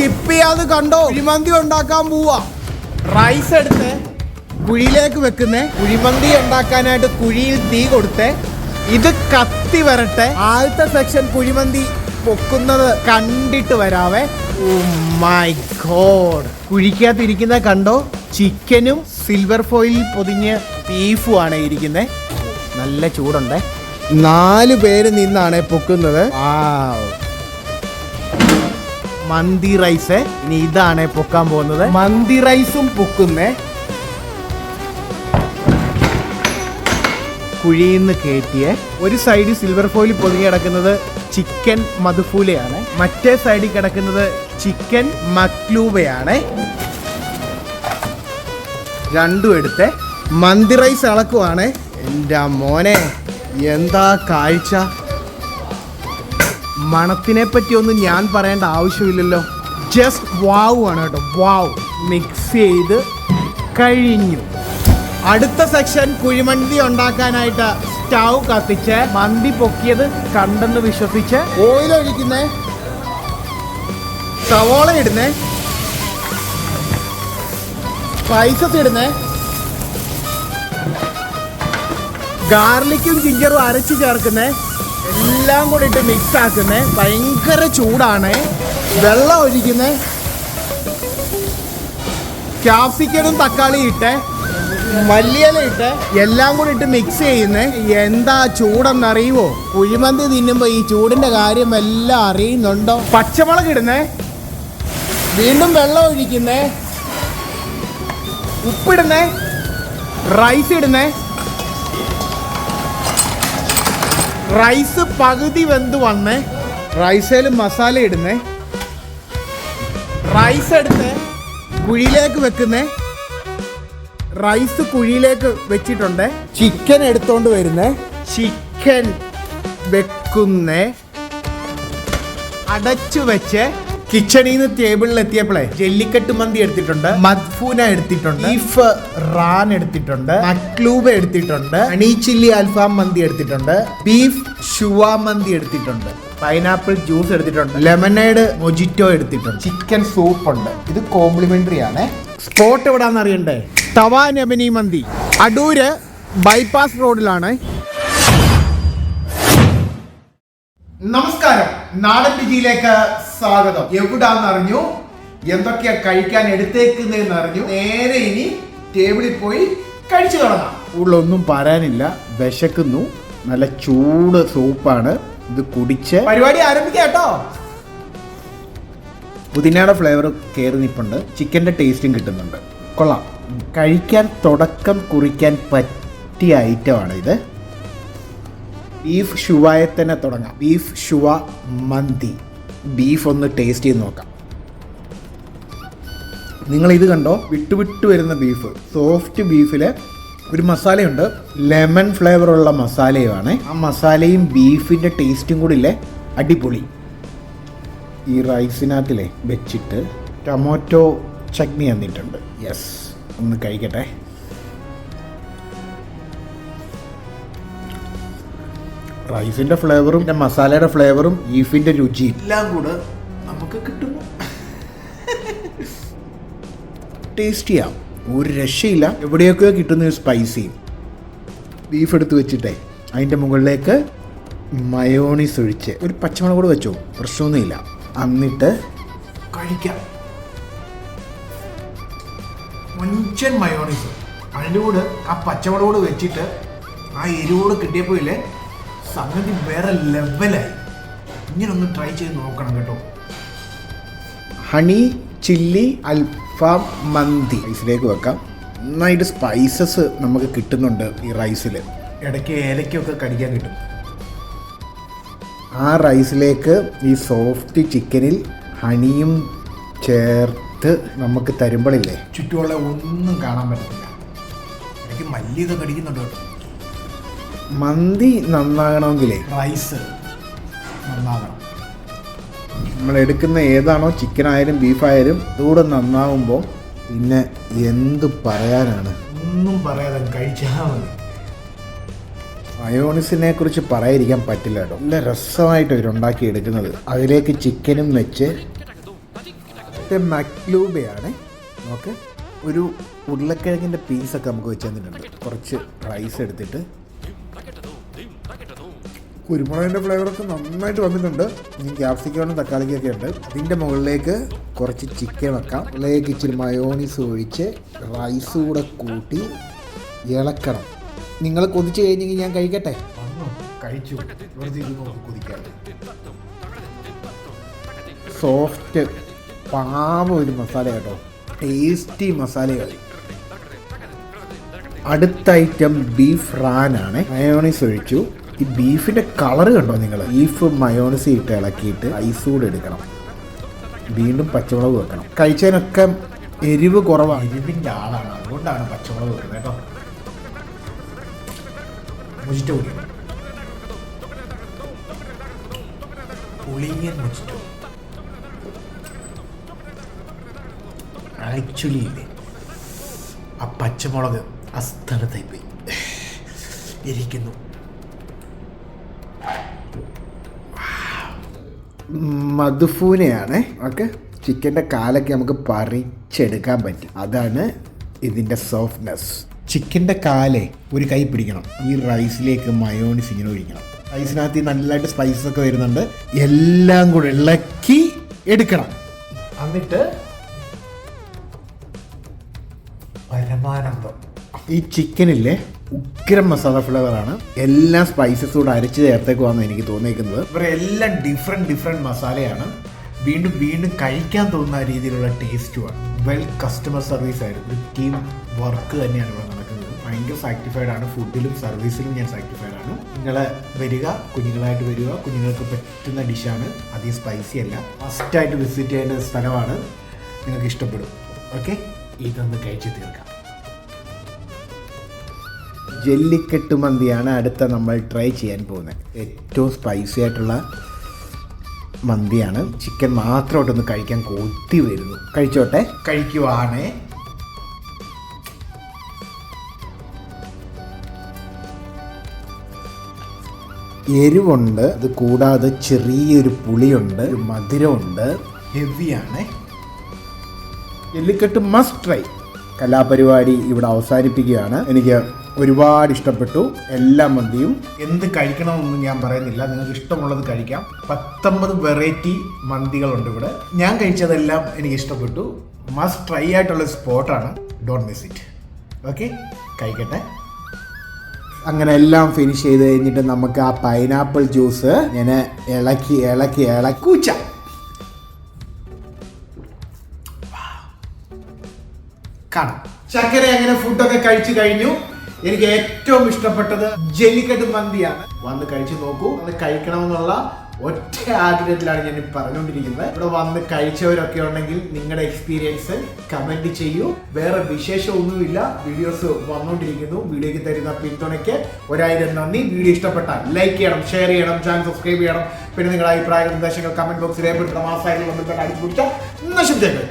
Skip ചെയ്യാതെ കണ്ടോ? കുഴിമന്തി ഉണ്ടാക്കാൻ പോവാ. റൈസ് എടുത്ത് കുഴിയിലേക്ക് വെക്കുന്നേ. കുഴിമന്തി ഉണ്ടാക്കാനായിട്ട് കുഴിയിൽ തീ കൊടുത്തേ. ഇത് കത്തി വരട്ടെ. ആദ്യത്തെ സെക്ഷൻ കുഴിമന്തി പൊക്കുന്നത് കണ്ടിട്ട് വരാവേ. മൈ ഗോഡ് കുഴിക്കകത്ത് ഇരിക്കുന്ന കണ്ടോ? ചിക്കനും സിൽവർ ഫോയിലിൽ പൊതിഞ്ഞ് ബീഫും ആണ് ഇരിക്കുന്നത് നല്ല ചൂടുണ്ടേ. നാല് പേര് നിന്നാണ് പൊക്കുന്നത്. വാവ്. മന്തി റൈസ്. ഇനി ഇതാണ് പൊക്കാൻ പോകുന്നത്. മന്തി റൈസും പൊക്കുന്നേ. കുഴിയിന്ന് കയറ്റിയ ഒരു സൈഡിൽ സിൽവർ ഫോയിൽ പൊതിഞ്ഞ് കിടക്കുന്നത് ചിക്കൻ മധുഫൂലയാണ്. മറ്റേ സൈഡിൽ കിടക്കുന്നത് ചിക്കൻ മക്ലൂബയാണ്. രണ്ടും എടുത്ത്. മന്തി റൈസ് അളക്കുവാണ്. എന്റെ മോനെ എന്താ കാഴ്ച? മണത്തിനെ പറ്റി ഒന്നും ഞാൻ പറയേണ്ട ആവശ്യമില്ലല്ലോ. ജസ്റ്റ് വാവ് ആണ് കേട്ടോ. വാവ് മിക്സ് ചെയ്ത് കഴിഞ്ഞു. അടുത്ത സെക്ഷൻ കുഴിമന്തി ഉണ്ടാക്കാനായിട്ട് സ്റ്റൗ കത്തിച്ച് മന്തി പൊക്കിയത് കണ്ടെന്ന് വിശ്വസിച്ച് ഓയിൽ ഒഴിക്കുന്നേ. സവോള ഇടുന്നേ. സ്പൈസസ് ഇടുന്നേ. ഗാർലിക്കും ജിഞ്ചറും അരച്ച് ചേർക്കുന്നേ. എല്ലാം കൂടി ഇട്ട് മിക്സ് ആക്കുന്നത് ഭയങ്കര ചൂടാണ്. വെള്ളം ഒഴിക്കുന്നേ. ക്യാപ്സിക്കനും തക്കാളി ഇട്ട്. മല്ലിയല ഇട്ട്. എല്ലാം കൂടി ഇട്ട് മിക്സ് ചെയ്യുന്നേ. എന്താ ചൂടെന്നറിയുമോ കുഴിമന്തി തിന്നുമ്പോ ഈ ചൂടിന്റെ കാര്യം എല്ലാം അറിയുന്നുണ്ടോ? പച്ചമുളക് ഇടുന്നേ. വീണ്ടും വെള്ളം ഒഴിക്കുന്നേ. ഉപ്പിടുന്നേ. റൈസ് ഇടുന്നേ. റൈസ് പകുതി വെന്ത് വന്നേ. റൈസേൽ മസാല ഇടുന്നേ. റൈസ് എടുത്ത് കുഴിയിലേക്ക് വെക്കുന്നേ. റൈസ് കുഴിയിലേക്ക് വെച്ചിട്ടുണ്ട്. ചിക്കൻ എടുത്തോണ്ട് വരുന്നേ. ചിക്കൻ വെക്കുന്നേ. അടച്ചു വെച്ച്. കിച്ചണിൽ നിന്ന് ടേബിളിൽ എത്തിയപ്പോഴേ ജെല്ലിക്കെട്ട് മന്തി എടുത്തിട്ടുണ്ട് മദ്ഫൂന എടുത്തിട്ടുണ്ട് ഇഫ് റാൻ എടുത്തിട്ടുണ്ട് മക്ലൂബ എടുത്തിട്ടുണ്ട് ഹണി ചില്ലി അൽഫാം മന്തി എടുത്തിട്ടുണ്ട് ബീഫ് ഷുവ മന്തി എടുത്തിട്ടുണ്ട് പൈനാപ്പിൾ ജ്യൂസ് എടുത്തിട്ടുണ്ട് ലെമനേഡ് മൊജിറ്റോ എടുത്തിട്ടുണ്ട് ചിക്കൻ സൂപ്പ് ഉണ്ട്. ഇത് കോംപ്ലിമെന്ററി ആണ്. സ്പോട്ട് എവിടാന്ന് അറിയണ്ടേ? തവാ നബനി മന്തി. അടൂര് ബൈപ്പാസ് റോഡിലാണ്. നമസ്കാരം. നാടൻ രുചിയിലേക്ക് സ്വാഗതം. എവിടാന്ന് അറിഞ്ഞു എന്തൊക്കെയാ കഴിക്കാൻ എടുത്തേക്കുന്നതെന്ന് അറിഞ്ഞു നേരെ ഇനി ടേബിളിൽ പോയി കഴിച്ചു തുടങ്ങാം. കൂടുതലൊന്നും പറയാനില്ല വിശക്കുന്നു. നല്ല ചൂട് സൂപ്പാണ്. ഇത് കുടിച്ച് പരിപാടി ആരംഭിക്കാം കേട്ടോ. പുതിനയുടെ ഫ്ലേവർ കയറി നിപ്പുണ്ട്. ചിക്കന്റെ ടേസ്റ്റും കിട്ടുന്നുണ്ട്. കൊള്ളാം. കഴിക്കാൻ തുടക്കം കുറിക്കാൻ പറ്റിയ ഐറ്റമാണ് ഇത്. ബീഫ് ഷുവായെ തന്നെ തുടങ്ങാം. ബീഫ് ഷുവ മന്തി. ബീഫ് ഒന്ന് ടേസ്റ്റ് ചെയ്ത് നോക്കാം. നിങ്ങൾ ഇത് കണ്ടോ? വിട്ടു വരുന്ന ബീഫ്. സോഫ്റ്റ് ബീഫിൽ ഒരു മസാലയുണ്ട്. ലെമൺ ഫ്ലേവറുള്ള മസാലയുമാണ്. ആ മസാലയും ബീഫിന്റെ ടേസ്റ്റും കൂടി ഇല്ലേ? അടിപൊളി. ഈ റൈസിനകത്തിലെ വെച്ചിട്ട് ടൊമാറ്റോ ചട്നി തന്നിട്ടുണ്ട് യെസ് ഒന്ന് കഴിക്കട്ടെ. റൈസിന്റെ ഫ്ലേവറും പിന്നെ മസാലയുടെ ഫ്ലേവറും ബീഫിന്റെ രുചിയും എല്ലാം കൂടെ നമുക്ക് കിട്ടുന്നു. ടേസ്റ്റിയാ ഒരു രക്ഷയില്ല. എവിടെയൊക്കെയോ കിട്ടുന്ന ഒരു സ്പൈസി ബീഫ് എടുത്ത് വെച്ചിട്ടേ. അതിന്റെ മുകളിലേക്ക് മയോണീസ് ഒഴിച്ച്. ഒരു പച്ചമുളക് കൂടെ വെച്ചോ. പ്രശ്നമൊന്നുമില്ല എന്നിട്ട് കഴിക്കാം. മുഞ്ചൻ മയോണീസ് അതിന്റെ കൂടെ ആ പച്ചമുളക് കൂടെ വെച്ചിട്ട് ആ എരിവോട് കിട്ടിയപ്പോൾ ഇല്ലേ സംഗതി വേറെ ലെവലായി ഇങ്ങനെ ഒന്ന് ട്രൈ ചെയ്ത് നോക്കണം കേട്ടോ. ഹണി ചില്ലി അൽഫാം മന്തി. റൈസിലേക്ക് വെക്കാം. നന്നായിട്ട് സ്പൈസസ് നമുക്ക് കിട്ടുന്നുണ്ട് ഈ റൈസിൽ ഇടയ്ക്ക് ഏലയ്ക്കൊക്കെ കടിക്കാൻ കിട്ടും. ആ റൈസിലേക്ക് ഈ സോഫ്റ്റ് ചിക്കനിൽ ഹണിയും ചേർത്ത് നമുക്ക് തരുമ്പോഴില്ലേ ചുറ്റുമുള്ള ഒന്നും കാണാൻ പറ്റത്തില്ല. ഇടയ്ക്ക് മല്ലിയൊക്കെ കടിക്കുന്നുണ്ട് കേട്ടോ. മന്തി നന്നാകണമെങ്കിലേ റൈസ് നന്നാകണം. നമ്മൾ എടുക്കുന്ന ഏതാണോ ചിക്കൻ ആയാലും ബീഫായാലും ഇതുകൂടെ നന്നാവുമ്പോൾ പിന്നെ എന്ത് പറയാനാണ്? ഒന്നും പറയാതെ കഴിച്ചാൽ മതി. മയോണിസിനെ കുറിച്ച് പറയാതിരിക്കാൻ പറ്റില്ല കേട്ടോ. നല്ല രസമായിട്ട് ഇവരുണ്ടാക്കി എടുക്കുന്നത് അതിലേക്ക് ചിക്കനും വെച്ച് മക്ലൂബയാണ്. നമുക്ക് ഒരു ഉരുളക്കിഴങ്ങിന്റെ പീസൊക്കെ നമുക്ക് വെച്ച് തന്നിട്ടുണ്ട്. കുറച്ച് റൈസ് എടുത്തിട്ട് കുരുമുളകിന്റെ ഫ്ലേവറൊക്കെ നന്നായിട്ട് വന്നിട്ടുണ്ട്. ഇനി ക്യാപ്സിക്കോണും തക്കാളിക്കൊക്കെ ഉണ്ട്. അതിന്റെ മുകളിലേക്ക് കുറച്ച് ചിക്കൻ വെക്കാം. അതിലേക്ക് ഇച്ചിരി മയോണീസ് ഒഴിച്ച് റൈസ് കൂടെ കൂട്ടി ഇളക്കണം. നിങ്ങൾ കൊതിച്ച് കഴിഞ്ഞെങ്കിൽ ഞാൻ കഴിക്കട്ടെ? കഴിച്ചു. കൊതിക്കാം സോഫ്റ്റ് പാവ ഒരു മസാല കേട്ടോ. ടേസ്റ്റി മസാലകൾ അടുത്ത ഐറ്റം ബീഫ് റാൻ ആണ് മയോണീസ് ഒഴിച്ചു. ഈ ബീഫിന്റെ കളർ കണ്ടോ നിങ്ങൾ ബീഫ് മയോണസ് ഇട്ട് ഇളക്കിയിട്ട് ഐസ് കൂടെ എടുക്കണം. വീണ്ടും പച്ചമുളക് വെക്കണം. കഴിച്ചതിനൊക്കെ എരിവ് കുറവാണ്. എരിവിന്റെ ആളാണ്. അതുകൊണ്ടാണ് പച്ചമുളക് വെക്കുന്നത് കേട്ടോ. പുളിയൻ ആക്ച്വലി ഇല്ലേ ആ പച്ചമുളക് ആ സ്ഥലത്തായി പോയി. ഇരിക്കുന്നു. മധുഫൂനയാണ്. ഓക്കെ? ചിക്കന്റെ കാലൊക്കെ നമുക്ക് പറിച്ചെടുക്കാൻ പറ്റും. അതാണ് ഇതിന്റെ സോഫ്റ്റ്നെസ് ചിക്കന്റെ കാലേ ഒരു കൈ പിടിക്കണം. ഈ റൈസിലേക്ക് മയോണിസ് ഇങ്ങനെ ഒഴിക്കണം. റൈസിനകത്ത് ഈ നല്ലതായിട്ട് സ്പൈസസ് ഒക്കെ വരുന്നുണ്ട്. എല്ലാം കൂടെ ഇളക്കി എടുക്കണം. എന്നിട്ട് പരമാനന്ദം. ഈ ചിക്കനില്ലേ? ഉഗ്രം മസാല ഫ്ലേവറാണ് എല്ലാ സ്പൈസസ് കൂടെ അരച്ച് ചേർത്തേക്കുവാന്ന് എനിക്ക് തോന്നിയിരിക്കുന്നത് ഇവരെ എല്ലാം ഡിഫറെന്റ് ഡിഫറെന്റ് മസാലയാണ്. വീണ്ടും വീണ്ടും കഴിക്കാൻ തോന്നുന്ന രീതിയിലുള്ള ടേസ്റ്റുമാണ് വെൽ കസ്റ്റമർ സർവീസ് ആയിരുന്നു. ടീം വർക്ക് തന്നെയാണ് ഇവിടെ നടക്കുന്നത്. ഭയങ്കര സാറ്റിസ്ഫൈഡ് ആണ്. ഫുഡിലും സർവീസിലും ഞാൻ സാറ്റിസ്ഫൈഡ് ആണ്. നിങ്ങൾ വരിക കുഞ്ഞുങ്ങളായിട്ട് വരിക. കുഞ്ഞുങ്ങൾക്ക് പറ്റുന്ന ഡിഷാണ് അധികം സ്പൈസി അല്ല. മസ്റ്റായിട്ട് വിസിറ്റ് ചെയ്യേണ്ട സ്ഥലമാണ്. നിങ്ങൾക്ക് ഇഷ്ടപ്പെടും. ഓക്കെ ഇതൊന്ന് കഴിച്ച് തീർക്കാം. ജല്ലിക്കെട്ട് മന്തിയാണ് അടുത്ത നമ്മൾ ട്രൈ ചെയ്യാൻ പോകുന്നത്. ഏറ്റവും സ്പൈസി ആയിട്ടുള്ള മന്തിയാണ്. ചിക്കൻ മാത്രമായിട്ടൊന്ന് കഴിക്കാൻ കൊത്തി വരുന്നു. കഴിച്ചോട്ടെ? കഴിക്കുവാണേ. എരിവുണ്ട്. അത് കൂടാതെ ചെറിയൊരു പുളിയുണ്ട്. മധുരമുണ്ട്. ഹെവിയാണ് ജെല്ലിക്കെട്ട് മസ്റ്റ് ട്രൈ കലാപരിപാടി ഇവിടെ അവസാനിപ്പിക്കുകയാണ്. എനിക്ക് ഒരുപാട് ഇഷ്ടപ്പെട്ടു. എല്ലാ മന്തിയും. എന്ത് കഴിക്കണമെന്ന് ഞാൻ പറയുന്നില്ല. നിങ്ങൾക്ക് ഇഷ്ടമുള്ളത് കഴിക്കാം. പത്തൊമ്പത് വെറൈറ്റി മന്തികളുണ്ട് ഇവിടെ. ഞാൻ കഴിച്ചതെല്ലാം എനിക്ക് ഇഷ്ടപ്പെട്ടു. മസ്റ്റ് ട്രൈ ആയിട്ടുള്ള സ്പോട്ടാണ്. ഡോണ്ട് മിസ് ഇറ്റ് ഓക്കെ കഴിക്കട്ടെ. അങ്ങനെ എല്ലാം ഫിനിഷ് ചെയ്ത് കഴിഞ്ഞിട്ട് നമുക്ക് ആ പൈനാപ്പിൾ ജ്യൂസ് ഞാൻ ഇളക്കി ഇളക്കി ഇളക്കൂച്ച കാണാം. ചക്കര അങ്ങനെ ഫുഡൊക്കെ കഴിച്ചു കഴിഞ്ഞു. എനിക്ക് ഏറ്റവും ഇഷ്ടപ്പെട്ടത് ജെല്ലിക്കട്ട് മന്തിയാണ്. വന്ന് കഴിച്ചു നോക്കൂ. അത് കഴിക്കണമെന്നുള്ള ഒറ്റ ആഗ്രഹത്തിലാണ് ഞാൻ പറഞ്ഞുകൊണ്ടിരിക്കുന്നത്. ഇവിടെ വന്ന് കഴിച്ചവരൊക്കെ ഉണ്ടെങ്കിൽ നിങ്ങളുടെ എക്സ്പീരിയൻസ് കമന്റ് ചെയ്യൂ. വേറെ വിശേഷമൊന്നുമില്ല. വീഡിയോസ് വന്നുകൊണ്ടിരിക്കുന്നു വീഡിയോയ്ക്ക് തരുന്ന പിന്തുണയ്ക്ക് ഒരായിരം നന്ദി. വീഡിയോ ഇഷ്ടപ്പെട്ടാൽ ലൈക്ക് ചെയ്യണം ഷെയർ ചെയ്യണം ചാനൽ സബ്സ്ക്രൈബ് ചെയ്യണം. പിന്നെ നിങ്ങളുടെ അഭിപ്രായ നിർദ്ദേശങ്ങൾ കമന്റ് ബോക്സിൽ രേഖപ്പെടുത്തണം. ആ സൈഡിൽ അടിച്ചു പിടിച്ച നശിപ്പിച്ചേക്ക്